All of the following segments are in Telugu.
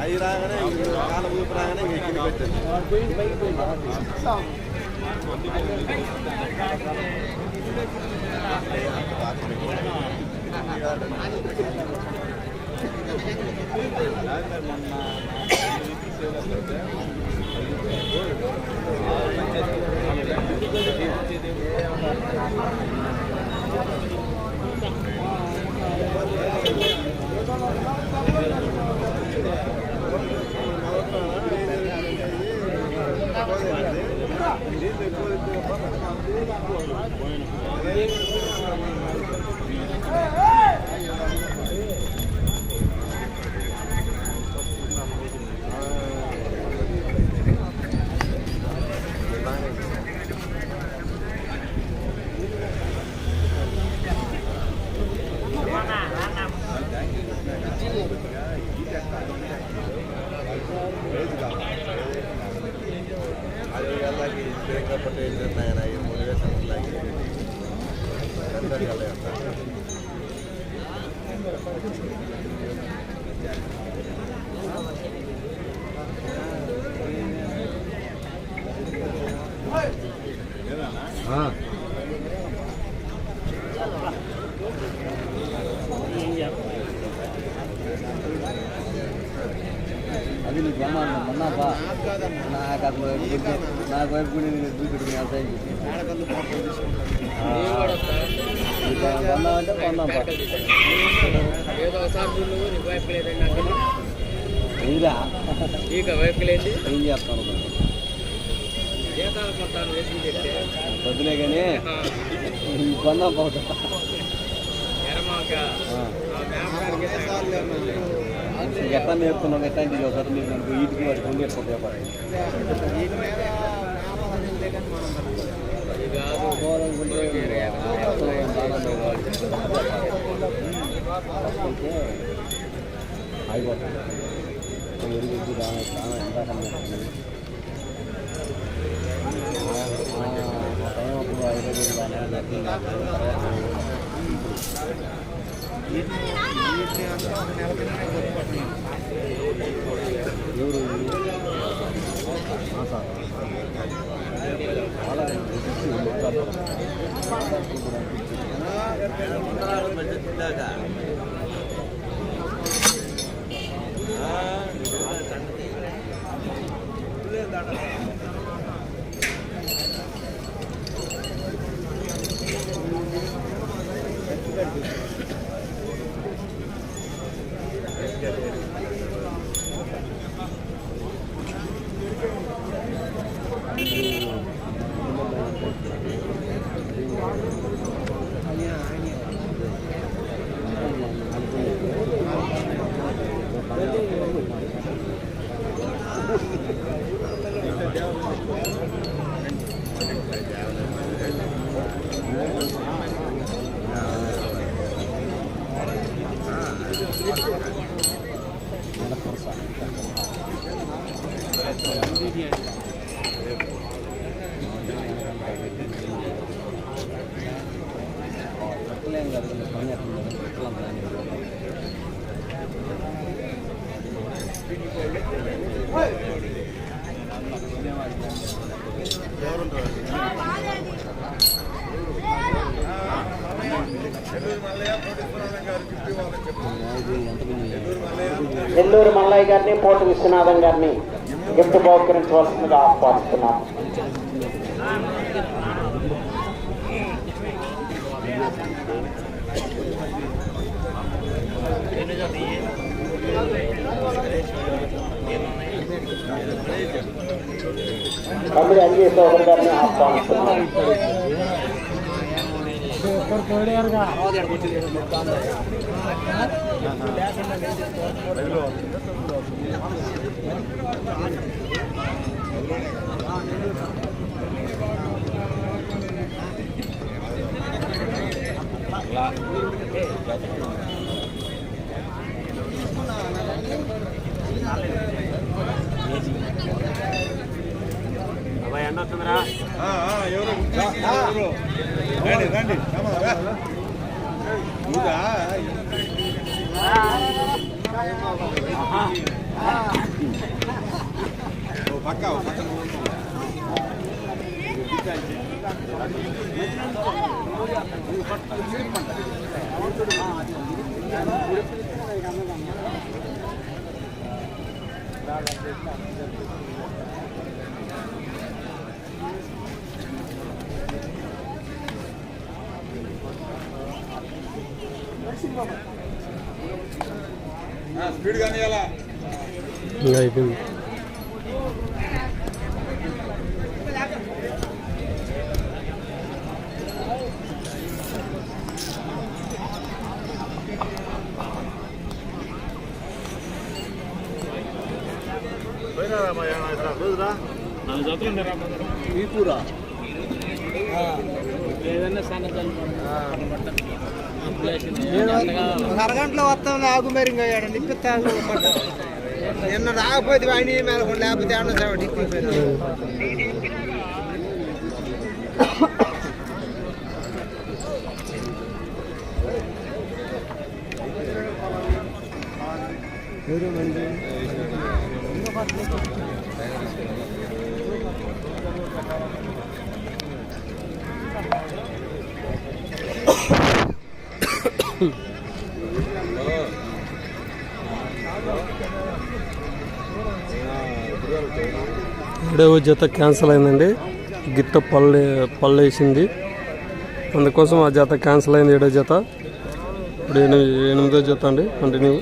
అవి రాగానే కాల ఊపి రాగానే ఎక్కి పెట్టండి అది అది నీకు బ్రహ్మాండం అన్నాపా నాకు అసలు నాకు వైపు కూడా నేను దూకుడు వ్యవసాయం కొన్నామంటే కొన్నాంపా ఏదో ఒకసారి వద్దులే కానీ కొన్నాం పోతా ఎరమాక ఎట్లా నేర్పుతున్నాం ఎట్లా ఇంటికి ఒకసారి మీరు మనకు వీటికి వాటికి ఉండి వెళ్ళిపోతాయి పడే అయిపోతుంది ఎరుగు చాలా చాలా ఎంత ఎవరు ఆ సార్ వాళ్ళ ఎక్కలేం కదా పని ఎట్లా ఎట్లా నెల్లూరు మల్లయ్య గారిని పోటు విశ్వనాథం గారిని గిఫ్ట్ బహుకరించవలసిందిగా ఆహ్వానిస్తున్నాం. നമ്മുടെ അഞ്ച് സഹോദരനെ ആഹ്വാനിക്കുന്നു Thank you. సోదరు గారిని ఆహ్వానిస్తున్నాం ఎవరు? రండి రండి. స్పీడ్ కానీ ఎలా అయిపోయింది. అరగంటలో వస్తాం ఆగు మరి ఇంకా నిన్న రాకపోతే వాడిని మేలకుండా లేకపోతే అన్న డిక్కిపోయినా ఏడవ జత క్యాన్సిల్ అయిందండి. గిత్త పల్లె పల్లేసింది అందుకోసం ఆ జత క్యాన్సిల్ అయింది ఏడో జత. ఇప్పుడు ఎనిమిదో జత అండి. కంటిన్యూ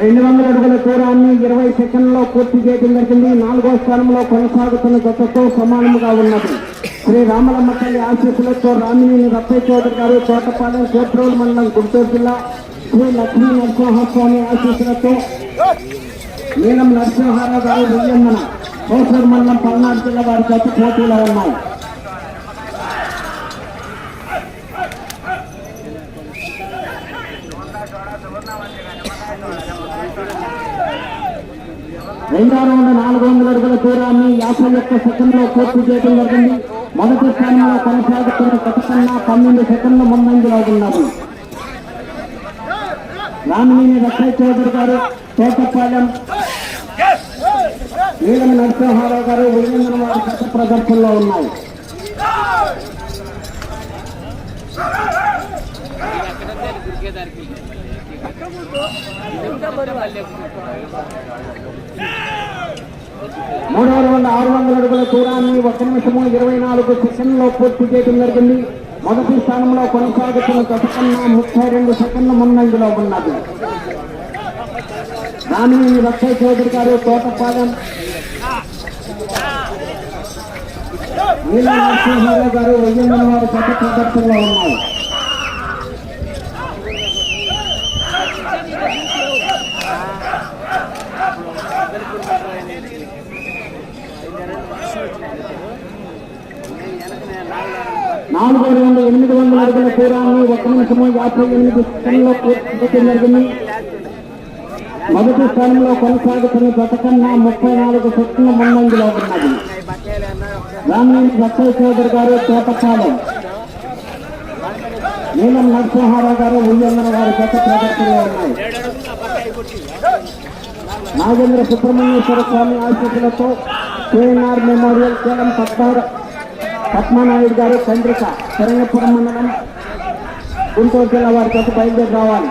రెండు వందల అడుగుల దూరాన్ని ఇరవై సెకండ్లో పూర్తి చేయడం జరిగింది. నాలుగో స్థానంలో కొనసాగుతున్న జతతో సమానముగా ఉన్నది. శ్రీ రామలమ్మ తల్లి ఆశీస్సులతో రామినేని రత్తయ్య చౌదరి గారు తోటపాలెం కోట్రోల్ మండలం గుంటూరు జిల్లా శ్రీ లక్ష్మీ నరసింహస్వామి ఆశీస్సులతో నీలం నరసింహారావు గారు వెయ్యందన కోసూరు మండలం పల్నాడు జిల్లా వారి జత పోటీలో ఉన్నాయి. రెండో రౌండ్ నాలుగు వందల అడుగుల దూరాన్ని యాభై ఒక్క సెకండ్లో పూర్తి చేయడం జరిగింది. మొదటి స్థానంలో కొనసాగుతున్న గత పన్నెండు సెకండ్ల ముందంజలో ఉన్నారు రామినేని రక్షయ్య చౌదరి గారు తోటపాలెం నీలం నరసింహారావు గారు వీరేంద్ర వారి ప్రదర్శనలో ఉన్నాయి. దానికి మూడవ రౌండ్ ఆరు వందల అడుగుల దూరాన్ని ఒక నిమిషము ఇరవై నాలుగు సెకండ్లో పూర్తి చేయడం జరిగింది. మొదటి స్థానంలో కొనసాగుతున్న గత ముప్పై రెండు సెకండ్ల ముందంజలో ఉన్నది. రాణి లక్షయ్య చౌదరి గారు తోటపాలెం. నీల నరసింహారావు గారు వెయ్యి వారు గత ప్రదర్శనలో ఉన్నాయి నాలుగు రౌండ్ ఎనిమిది వందల అడుగుల దూరాన్ని ఒక నిమిషము యాభై ఎనిమిది సెకండ్లో పూర్తి జరిగింది మొదటి స్థానంలో కొనసాగుతున్న గత కన్నా ముప్పై నాలుగు సెకండ్ల ముందంజలో ఉన్నది. రామనేని సత్య చౌదరి గారు తోటపాలెం. నీలం నరసింహారావు గారు ఉయ్యందన వారి గత ప్రదర్శనలో ఉన్నాయి. నాగేంద్ర సుబ్రహ్మణ్యేశ్వర స్వామి ఆశీస్సులతో కేఎన్ఆర్ మెమోరియల్ కేవలం పద్నాలుగు పద్మనాయుడు గారు చంద్రిక శరణపురం మండలం గుంటూరు జిల్లా వారి చేత బయలుదేరి రావాలి.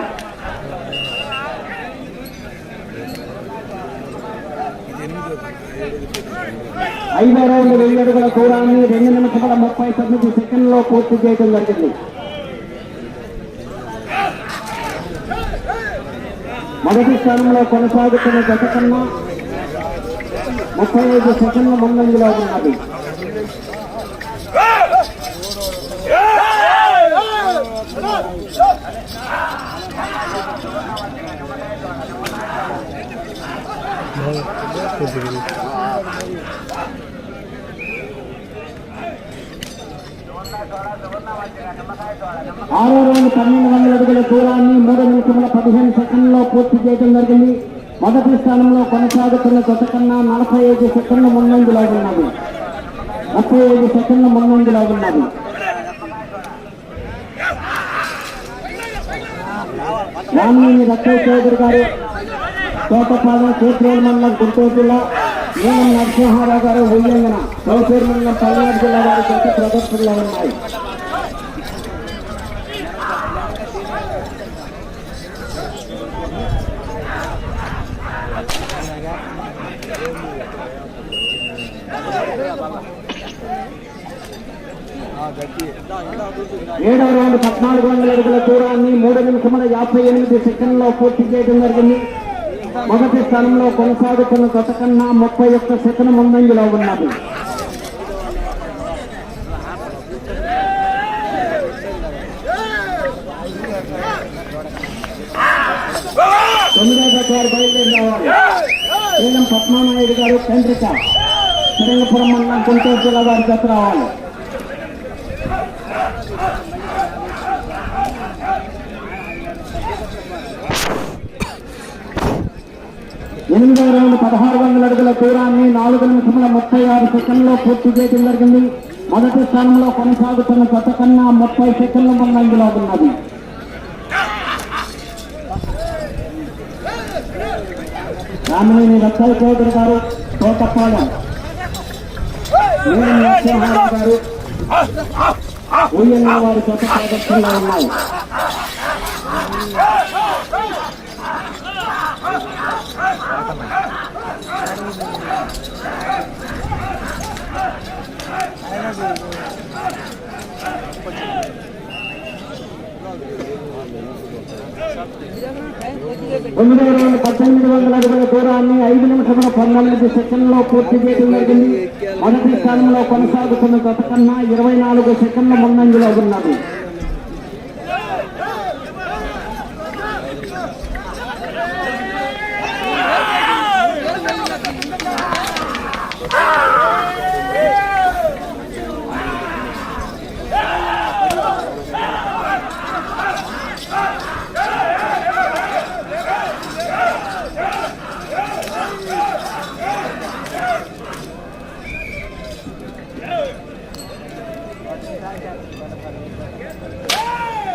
ఐదో రౌండ్ వెయ్యి అడుగుల దూరాన్ని రెండు నిమిషాల ముప్పై తొమ్మిది సెకండ్లో పూర్తి చేయడం జరిగింది. మొదటి స్థానంలో కొనసాగుతున్న గత కన్నా ముప్పై ఐదు సెకండ్ల ముందంజలో ఉన్నది. ఆరు రెండు పన్నెండు వందల అడుగుల దూరాన్ని మూడు నిమిషముల పదిహేను సెకండ్లో పూర్తి చేయడం జరిగింది. మొదటి స్థానంలో కొనసాగుతున్న జత కన్నా నలభై ఐదు సెకండ్ల ముందంజలో ఉన్నది. ముప్పై ఐదు సెకండ్ల ముందంజలో ఉన్నది. రామినేని రత్తయ్య చౌదరి గారు తోటపాలెం చేతులేని మండలం గుంటూరు జిల్లా నీలం నరసింహారావు గారు ఉల్లంఘన చౌసేరు మండలం పల్నాడు జిల్లా వారి చేత ప్రదర్శనలో ఉన్నాయి. ఏడవ రౌండ్ పద్నాలుగు వందల అడుగుల దూరాన్ని మూడు నిమిషముల యాభై ఎనిమిది సెకండ్లో పూర్తి చేయడం జరిగింది. మొదటి స్థానంలో కొనసాగుతున్న గత కన్నా ముప్పై ఒక్క సెకండ్ ముందంజలో ఉన్నది. తొమ్మిదవ వారు బయలుదేరి రావాలి పద్మానాయుడు గారు చంద్రిక. శ్రీరంగపురం మండలం గుంటూరు జిల్లా వారి దసరా వాళ్ళు ఎనిమిదవ రౌండ్ పదహారు వందల అడుగుల దూరాన్ని నాలుగు నిమిషముల ముప్పై ఆరు సెకండ్లో పూర్తి చేయడం జరిగింది. మొదటి స్థానంలో కొనసాగుతున్న గత కన్నా ముప్పై సెకండ్ల ముందంజలో ఉన్నది. రామినేని రత్తాయి చౌదరి గారు తోటపాలెం. గారు ఊయన్న వారి తోట ప్రదర్శనలో ఉన్నాయి తొమ్మిది వందల పద్దెనిమిది వందల అడుగుల దూరాన్ని ఐదు నిమిషముల పంతొమ్మిది సెకండ్లో పూర్తి చేయడం జరిగింది. మొదటి స్థానంలో కొనసాగుతున్న గత కన్నా ఇరవై నాలుగు సెకండ్ల ముందంజలో ఉన్నది.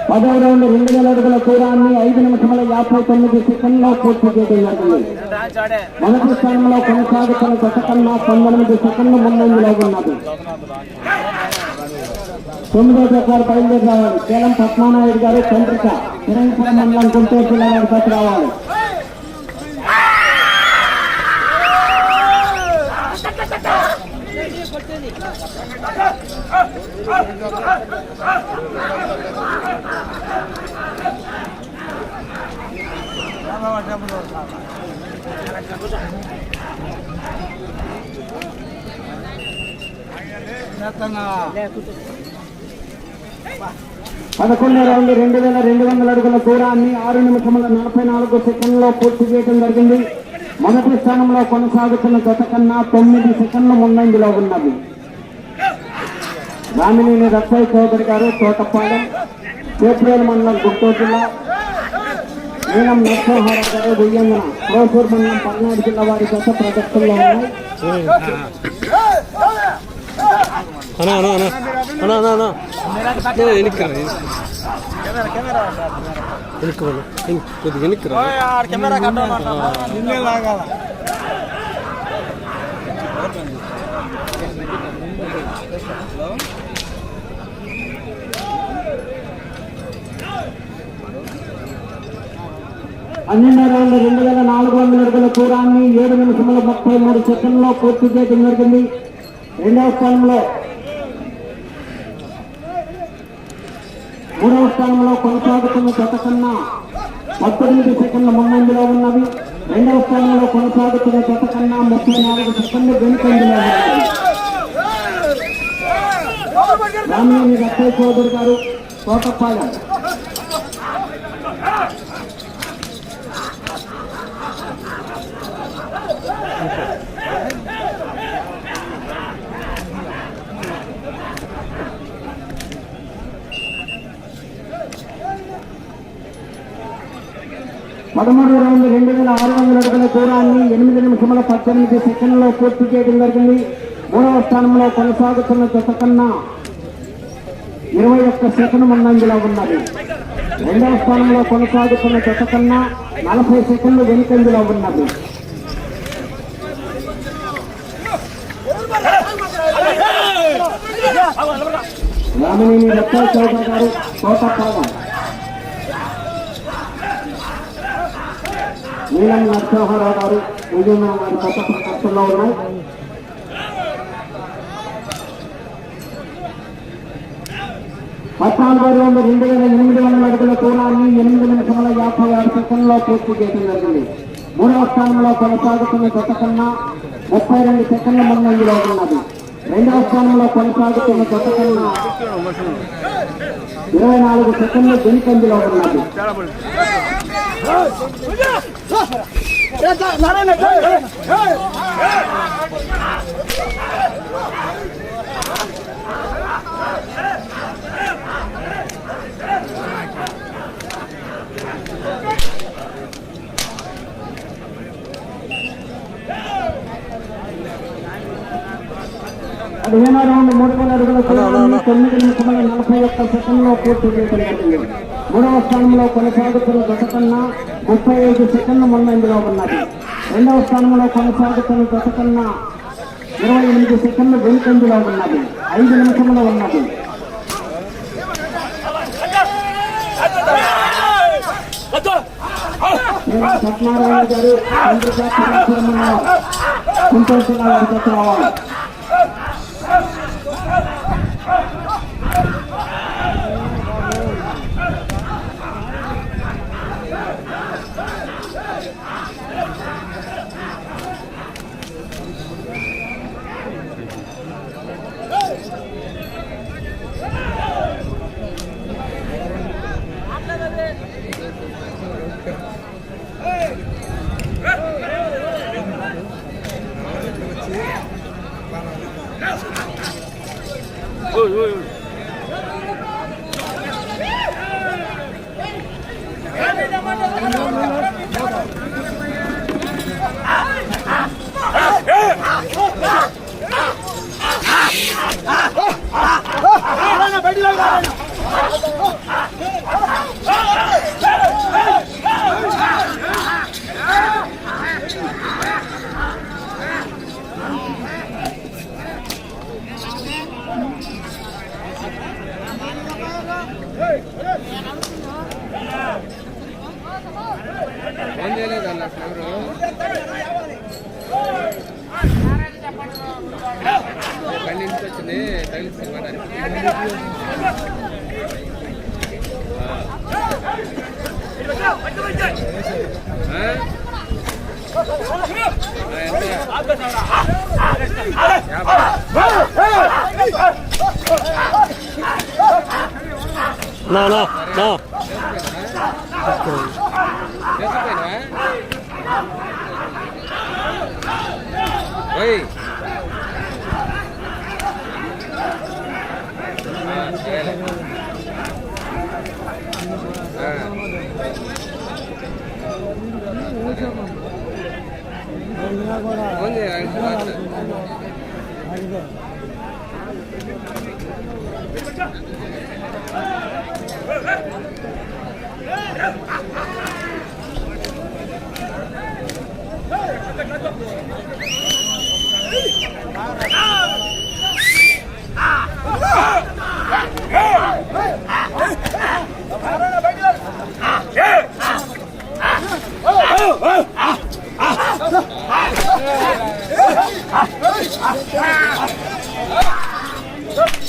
పదవ రౌండ్ రెండు వేల అడుగుల దూరాన్ని ఐదు నిమిషముల యాభై తొమ్మిది సెకండ్లో పూర్తి చేయడం జరిగింది. మొదటి స్థానంలో కొనసాగుతున్న గత కన్నా పంతొమ్మిది సెకండ్లు ముందంజలో ఉన్నది తొమ్మిదో ప్రకారం బయలుదేరి రావాలి కేలం పద్మానాయుడు గారు చంద్రిక కిరణ్పురం మండలం గుంటూరు జిల్లా వారి దగ్గర రావాలి పదకొండో రౌండ్ రెండు వేల రెండు వందల అడుగుల దూరాన్ని ఆరు నిమిషముల నలభై నాలుగు సెకండ్లో పూర్తి చేయడం జరిగింది. మొదటి స్థానంలో కొనసాగుతున్న గత కన్నా తొమ్మిది సెకండ్లు ముందంజలో ఉన్నది. రామినేని రత్తయ్య చౌదరి గారు తోటపాలెం చేపేరు మండలం గుంటూరు జిల్లా నీలం నరసింహారావు గారు ఉయ్యంగన కోసూరు మండలం పల్నాడు జిల్లా వారి గత ప్రదర్శనలో ఉన్నాయి. అన్నా అన్నా అన్నా. అన్నా అన్నా అన్నా. నేను వెనక్కి రా వెనక్కి. వెళ్ళు. వెనక్కి, కొద్దిగా వెనక్కి రా. కెమెరా నిన్నే లాగాల. పన్నెండో రౌండ్ రెండు వేల నాలుగు వందల అడుగుల దూరాన్ని ఏడు నిమిషముల ముప్పై మూడు సెకండ్లో పూర్తి చేయడం జరిగింది రెండవ స్థానంలో మూడవ స్థానంలో కొనసాగుతున్న గత కన్నా పద్దెనిమిది సెకండ్ల ముందంజలో ఉన్నవి. రెండవ స్థానంలో కొనసాగుతున్న జత కన్నా ముప్పై నాలుగు సెకండ్లు వెనుకంజలో ఉన్నవి. రామినేని రత్తయ్య చౌదరి గారు తోటపాలెం. పదమూడు రౌండ్ రెండు వేల ఆరు వందల అడుగుల దూరాన్ని ఎనిమిది నిమిషముల పద్దెనిమిది సెకండ్లో పూర్తి చేయడం జరిగింది. మూడవ స్థానంలో కొనసాగుతున్న జత కన్నా ఇరవై ఒక్క సెకండ్ ముందంజలో ఉన్నది. రెండవ స్థానంలో కొనసాగుతున్న జత కన్నా నలభై సెకండ్లు వెనుకంజలో ఉన్నది. రామనేని రత్న చౌదరి గారు తోటపాలెం నీలం నరసింహారావు గారు విజయనగరం గారి కొత్త ప్రకటనలో ఉన్నాయి. పద్నాలుగు రౌండ్ రెండు వేల ఎనిమిది వందల అడుగుల దూరాన్ని ఎనిమిది నిమిషముల యాభై ఆరు సెకండ్లో పూర్తి చేయడం జరిగింది. మూడవ స్థానంలో కొనసాగుతున్న జత కన్నా ముప్పై రెండు సెకండ్ల ముందంజలో ఉన్నది. రెండవ స్థానంలో కొనసాగుతున్న జత కన్నా ఇరవై నాలుగు సెకండ్లు వెనుకంజలో ఉన్నది. పదిహేనో రౌండ్ మూడు వేల అడుగుల దూరాన్ని తొమ్మిది నిమిషముల నలభై ఒక్క సెకండ్లో పూర్తి చేయడం జరిగింది మూడవ స్థానంలో కొనసాగుతున్న కన్నా ముప్పై ఐదు సెకండ్ల ముందంజలో ఉన్నది. రెండవ స్థానంలో కొనసాగుతున్న జత కన్నా ఇరవై ఎనిమిది సెకండ్లు వెనుకంజలో ఉన్నది. ఐదు నిమిషములు ఉన్నది. సత్యనారాయణ గారు చంద్రశేఖర సంతోష్ గారి జత No, no, no. Hey. Ah. 일하거나 언니 아닌데 아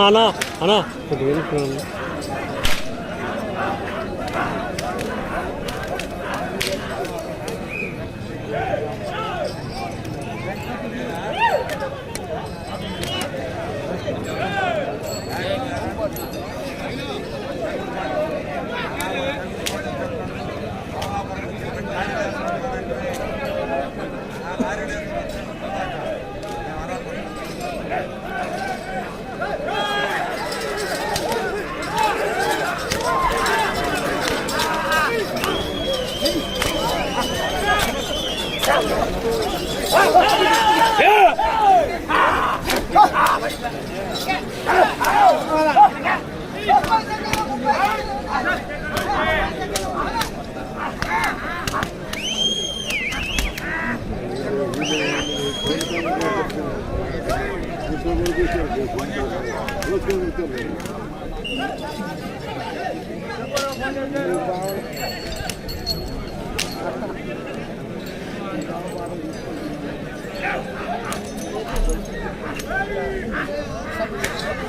అన్నా కొద్దిగా వెనక్కి రండి.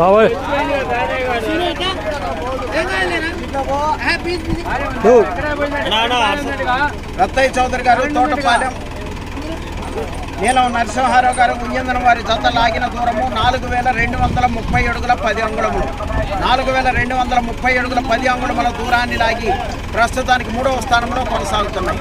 బాబాయ్. రత్తయ్య చౌదరి గారు తోటపాలెం. నీలం నరసింహారావు గారు ఉయ్యందన వారి జత లాగిన దూరము నాలుగు వేల రెండు వందల ముప్పై అడుగుల పది అంగుళములు నాలుగు వేల రెండు వందల ముప్పై అడుగుల పది అంగుళముల దూరాన్ని లాగి ప్రస్తుతానికి మూడవ స్థానంలో కొనసాగుతున్నాయి.